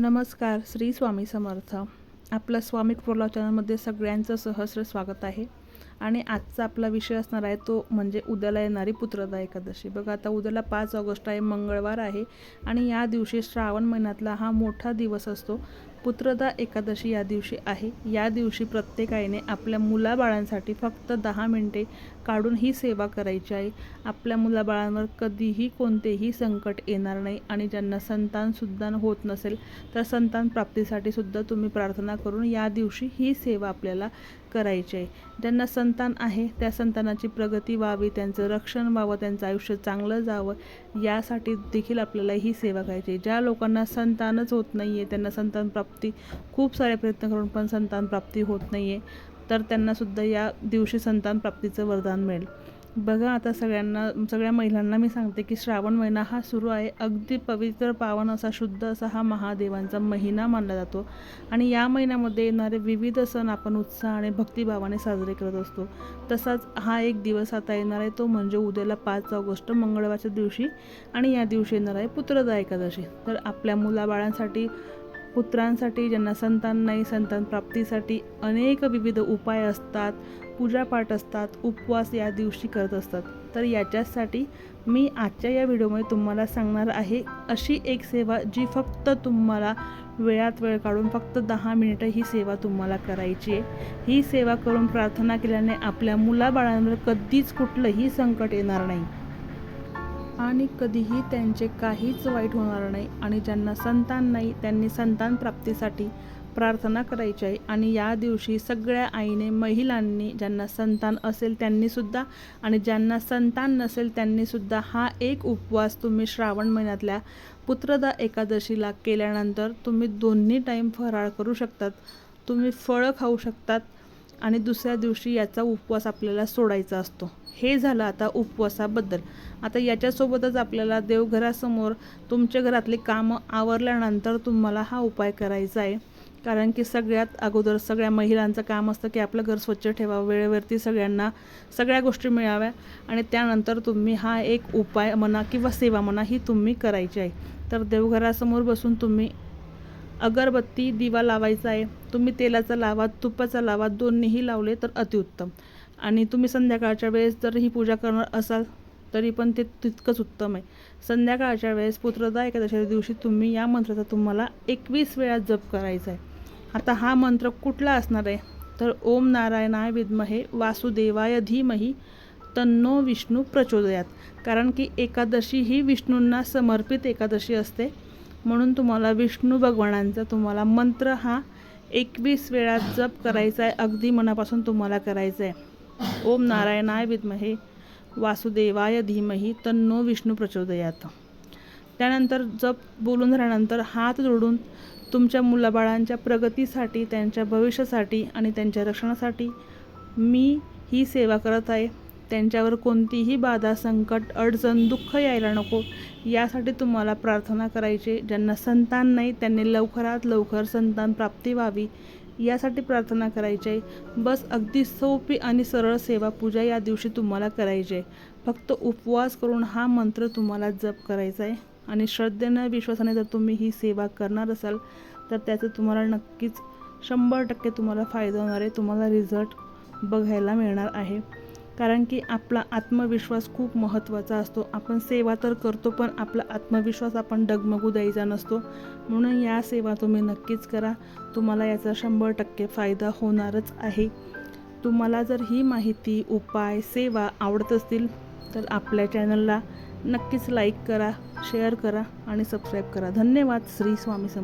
नमस्कार श्री स्वामी समर्थ. आपलं स्वामी प्रोलाव चॅनलमध्ये सगळ्यांचं सहस्र स्वागत आहे. आणि आजचा आपला विषय असणार आहे तो म्हणजे उद्याला येणारी पुत्रदा एकादशी. बघा आता उद्याला पाच ऑगस्ट आहे मंगळवार आहे. आणि या दिवशी श्रावण महिन्यातला हा मोठा दिवस असतो. पुत्रदा एकादशी या दिवशी आहे. या दिवशी प्रत्येकाईने आपल्या मुलाबाळांसाठी फक्त दहा मिनटे काढून ही सेवा करायची आहे. आपल्या मुलाबाळांवर कधीही कोणतेही संकट येणार नाही आणि ज्यांना संतानसुद्धा होत नसेल तर संतान प्राप्तीसाठी सुद्धा तुम्ही प्रार्थना करून या दिवशी ही सेवा आपल्याला करायची आहे. ज्यांना संतान आहे त्या संतानाची प्रगती व्हावी त्यांचं रक्षण व्हावं त्यांचं आयुष्य चांगलं जावं यासाठी देखील आपल्याला ही सेवा करायची आहे. ज्या लोकांना संतानच होत नाही आहे त्यांना संतान प्राप्ती. खूप सारे प्रयत्न करून पण संतान प्राप्ती होत नाही आहे तर त्यांनासुद्धा या दिवशी संतान प्राप्तीचं वरदान मिळेल. बघा आता सगळ्यांना सगळ्या महिलांना मी सांगते की श्रावण महिना हा सुरू आहे. अगदी पवित्र पावन असा शुद्ध असा हा महादेवांचा महिना मानला जातो. आणि या महिन्यामध्ये येणारे विविध सण आपण उत्साह आणि भक्तिभावाने साजरे करत असतो. तसाच हा एक दिवस आता येणार आहे तो म्हणजे उद्याला पाच ऑगस्ट मंगळवारच्या दिवशी. आणि या दिवशी येणार आहे पुत्रदा एकादशी. तर आपल्या मुलाबाळांसाठी पुत्रांसाठी ज्यांना संतान नाही संतान प्राप्तीसाठी अनेक विविध उपाय असतात पूजापाठ असतात उपवास या दिवशी करत असतात. तर याच्यासाठी मी आजच्या या व्हिडिओमध्ये तुम्हाला सांगणार आहे अशी एक सेवा जी फक्त तुम्हाला वेळात वेळ काढून फक्त दहा मिनिटं ही सेवा तुम्हाला करायची आहे. ही सेवा करून प्रार्थना केल्याने आपल्या मुलाबाळांवर कधीच कुठलंही संकट येणार नाही. आणि कधीही त्यांचे काहीच वाईट होणार नाही आणि ज्यांना संतान नाही त्यांनी संतान प्राप्तीसाठी प्रार्थना करायची आहे. आणि या दिवशी सगळ्या आईने महिलांनी ज्यांना संतान असेल त्यांनीसुद्धा आणि ज्यांना संतान नसेल त्यांनीसुद्धा हा एक उपवास तुम्ही श्रावण महिन्यातल्या पुत्रदा एकादशीला केल्यानंतर तुम्ही दोन्ही टाईम फराळ करू शकतात. तुम्ही फळं खाऊ शकतात. आणि दुसऱ्या दिवशी याचा उपवास आपल्याला सोडायचा असतो. हे झालं आता उपवासाबद्दल. आता याच्यासोबतच आपल्याला देवघरासमोर तुमच्या घरातले कामं आवरल्यानंतर तुम्हाला हा उपाय करायचा आहे. कारण की सगळ्यात अगोदर सगळ्या महिलांचं काम असतं की आपलं घर स्वच्छ ठेवावं वेळेवरती सगळ्यांना सगळ्या गोष्टी मिळाव्या. आणि त्यानंतर तुम्ही हा एक उपाय म्हणा किंवा सेवा म्हणा ही तुम्ही करायची आहे. तर देवघरासमोर बसून तुम्ही अगरबत्ती दिवा लावायचा आहे. तुम्ही तेलाचा लावा तुपाचा लावा दोन्हीही लावले तर अतिउत्तम. आणि तुम्ही संध्याकाळच्या वेळेस जर ही पूजा करणार असाल तरी पण ते तितकंच उत्तम आहे. संध्याकाळच्या वेळेस पुत्रदा एकादशीच्या दिवशी तुम्ही या मंत्राचा तुम्हाला एकवीस वेळा जप करायचा आहे. आता हा मंत्र कुठला असणार आहे? तर ओम नारायणाय विद्महे वासुदेवाय धीमही तन्नो विष्णू प्रचोदयात. कारण की एकादशी ही विष्णूंना समर्पित एकादशी असते. म्हणून तुम्हाला विष्णू भगवानांचा तुम्हाला मंत्र हा एकवीस वेळा जप करायचा आहे. अगदी मनापासून तुम्हाला करायचा आहे. ओम नारायणाय विद्महे. वासुदेवाय धीमही. तन्नो विष्णू प्रचोदयात. त्यानंतर जप बोलून झाल्यानंतर हात जोडून तुमच्या मुलाबाळांच्या प्रगतीसाठी त्यांच्या भविष्यासाठी आणि त्यांच्या रक्षणासाठी मी ही सेवा करत आहे. त्यांच्यावर कोणतीही बाधा संकट अडचण दुःख यायला नको. यासाठी तुम्हाला प्रार्थना करायची. ज्यांना संतान नाही त्यांनी लवकरात लवकर संतान प्राप्ती व्हावी. यासाठी प्रार्थना करायची. आहे बस अगदी सोपी आणि सरळ सेवा पूजा या दिवशी तुम्हाला करायची. आहे फक्त उपवास करून हा मंत्र तुम्हाला जप करायचा आहे. आणि श्रद्धेनं विश्वासाने जर तुम्ही ही सेवा करणार असाल तर त्याचं तुम्हाला नक्कीच शंभर टक्के तुम्हाला फायदा होणार आहे. तुम्हाला रिझल्ट बघायला मिळणार आहे. कारण की आपला आत्मविश्वास खूप महत्त्वाचा असतो. आपण सेवा तर करतो पण आपला आत्मविश्वास आपण डगमगू द्यायचा नसतो. म्हणून या सेवा तुम्ही नक्कीच करा. तुम्हाला याचा शंभर टक्के फायदा होणारच आहे. तुम्हाला जर ही माहिती उपाय सेवा आवडत असतील तर आपल्या चॅनलला नक्कीच लाईक करा शेअर करा आणि सबस्क्राईब करा. धन्यवाद. श्री स्वामी सम